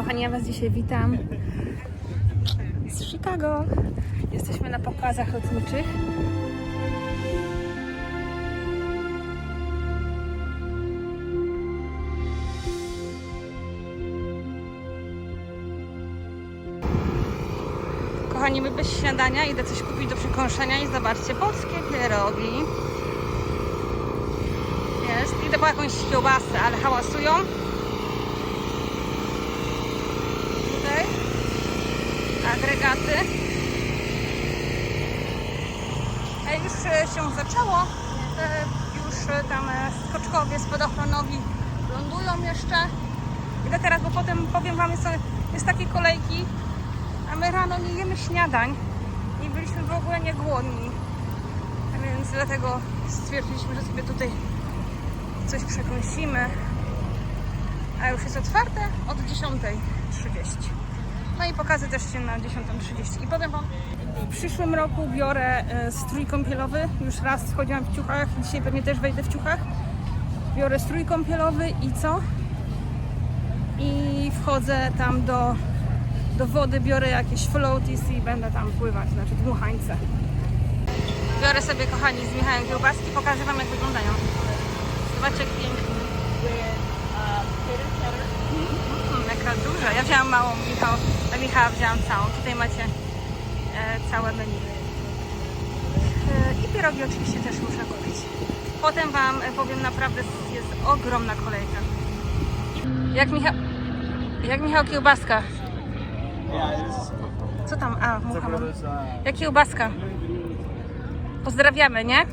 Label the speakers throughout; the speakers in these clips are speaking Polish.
Speaker 1: kochani, ja Was dzisiaj witam z Chicago. Jesteśmy na pokazach lotniczych. Kochani, my bez śniadania idę coś kupić do przekąszenia i zobaczcie, polskie pierogi. Jest. Idę po jakąś kiełbasę, ale hałasują. Tutaj. Agregaty. E, Już e, się zaczęło. E, Już tam skoczkowie spadochronowi lądują jeszcze. Idę teraz, bo potem powiem Wam, jest, jest takie kolejki, a my rano nie jemy śniadań i byliśmy w ogóle nie głodni. A więc dlatego stwierdziliśmy, że sobie tutaj coś przekąsimy. A już jest otwarte od 10.30. No i pokazy też się na 10.30. I powiem Wam, w przyszłym roku biorę e, strój kąpielowy. Już raz chodziłam w ciuchach, dzisiaj pewnie też wejdę w ciuchach. Biorę strój kąpielowy i co? I wchodzę tam do, do wody, biorę jakieś floaties i będę tam pływać, znaczy dmuchańce. Biorę sobie, kochani, z Michałem kiełbaski, pokażę Wam jak wyglądają. Zobaczcie jak pięknie. Jaka duża. Ja wzięłam małą, Michał, a Michała wzięłam całą. Tutaj macie e, całe menu. E, I pierogi oczywiście też muszę kupić. Potem Wam e, powiem, naprawdę jest ogromna kolejka. Jak Michał, jak Michał kiełbaska. Co tam? A, mucha mam. Jak kiełbaska. Pozdrawiamy, nie?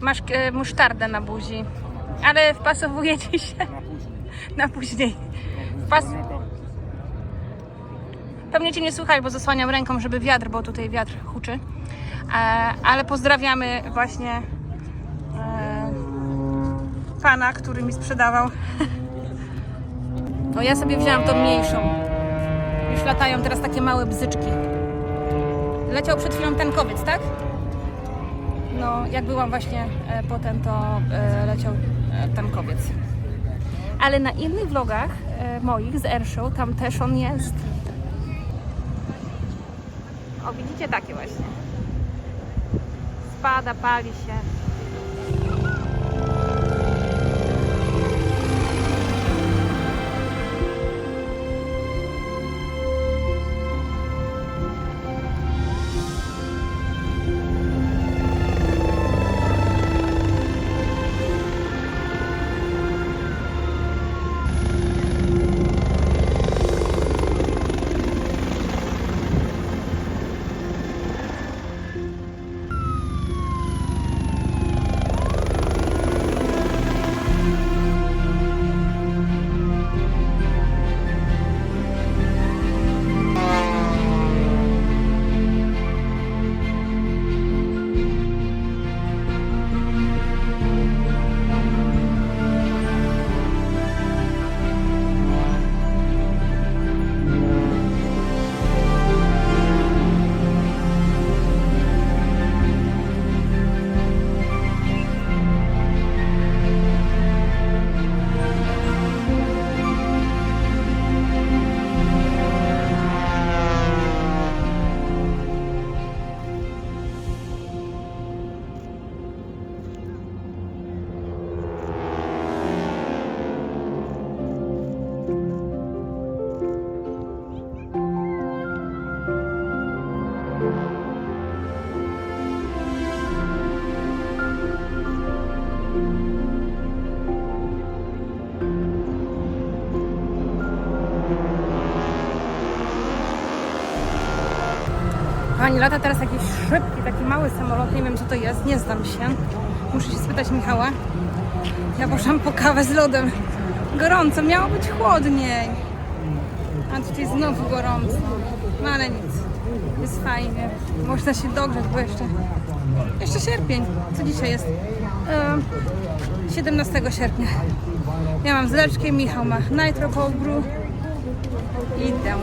Speaker 1: Masz e, musztardę na buzi. Ale wpasowuje ci się
Speaker 2: na później.
Speaker 1: Wpas... Pewnie Cię nie słuchaj, bo zasłaniam ręką, żeby wiatr, bo tutaj wiatr huczy. E, ale pozdrawiamy właśnie e, pana, który mi sprzedawał. No ja sobie wzięłam tą mniejszą. Już latają teraz takie małe bzyczki. Leciał przed chwilą tankowiec, tak? No, jak byłam właśnie e, potem, to leciał tankowiec. Ale na innych vlogach moich z Airshow, tam też on jest. O, widzicie takie właśnie. Spada, pali się. Pani lata teraz jakiś szybki, taki mały samolot, nie wiem co to jest, nie znam się. Muszę się spytać Michała. Ja poszłam po kawę z lodem. Gorąco, miało być chłodniej. A tutaj znowu gorąco. No ale nic, jest fajnie. Można się dogrzeć, bo jeszcze, jeszcze sierpień. Co dzisiaj jest? E, 17 sierpnia. Ja mam zleczkę, Michał ma Nitro Cold Brew. Idę.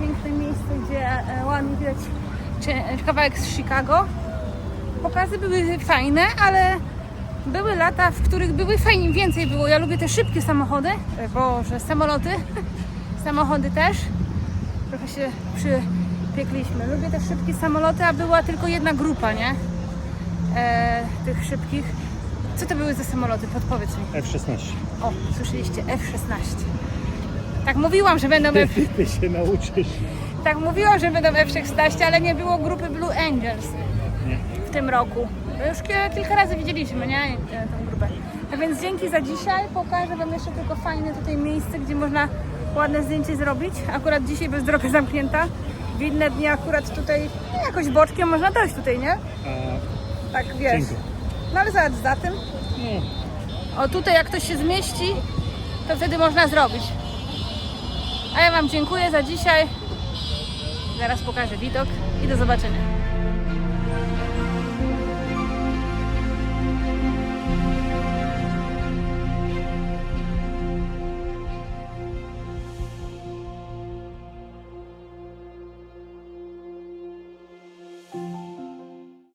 Speaker 1: Piękne miejsce, gdzie e, ładnie widać kawałek z Chicago. Pokazy były fajne, ale były lata, w których były fajnie, więcej było. Ja lubię te szybkie samochody, e, boże, samoloty, samochody też. Trochę się przypiekliśmy. Lubię te szybkie samoloty, a była tylko jedna grupa, nie? E, tych szybkich. Co to były za samoloty? Podpowiedz mi.
Speaker 2: F-16.
Speaker 1: O, słyszeliście, F-16. Tak mówiłam, że będą F...
Speaker 2: Ty się nauczysz.
Speaker 1: tak mówiłam, że będą F-16, ale nie było grupy Blue Angels w tym roku. Bo Już ki- kilka razy widzieliśmy, nie? Tą grupę. A więc dzięki za dzisiaj. Pokażę Wam jeszcze tylko fajne tutaj miejsce, gdzie można ładne zdjęcie zrobić. Akurat dzisiaj bez droga zamknięta. W inne dni akurat tutaj no, jakoś boczkiem można dojść tutaj, nie? Tak, wiesz. No ale zobacz, za tym.
Speaker 2: no,
Speaker 1: O tutaj jak ktoś się zmieści, to wtedy można zrobić. A ja Wam dziękuję za dzisiaj. Zaraz pokażę widok i do zobaczenia.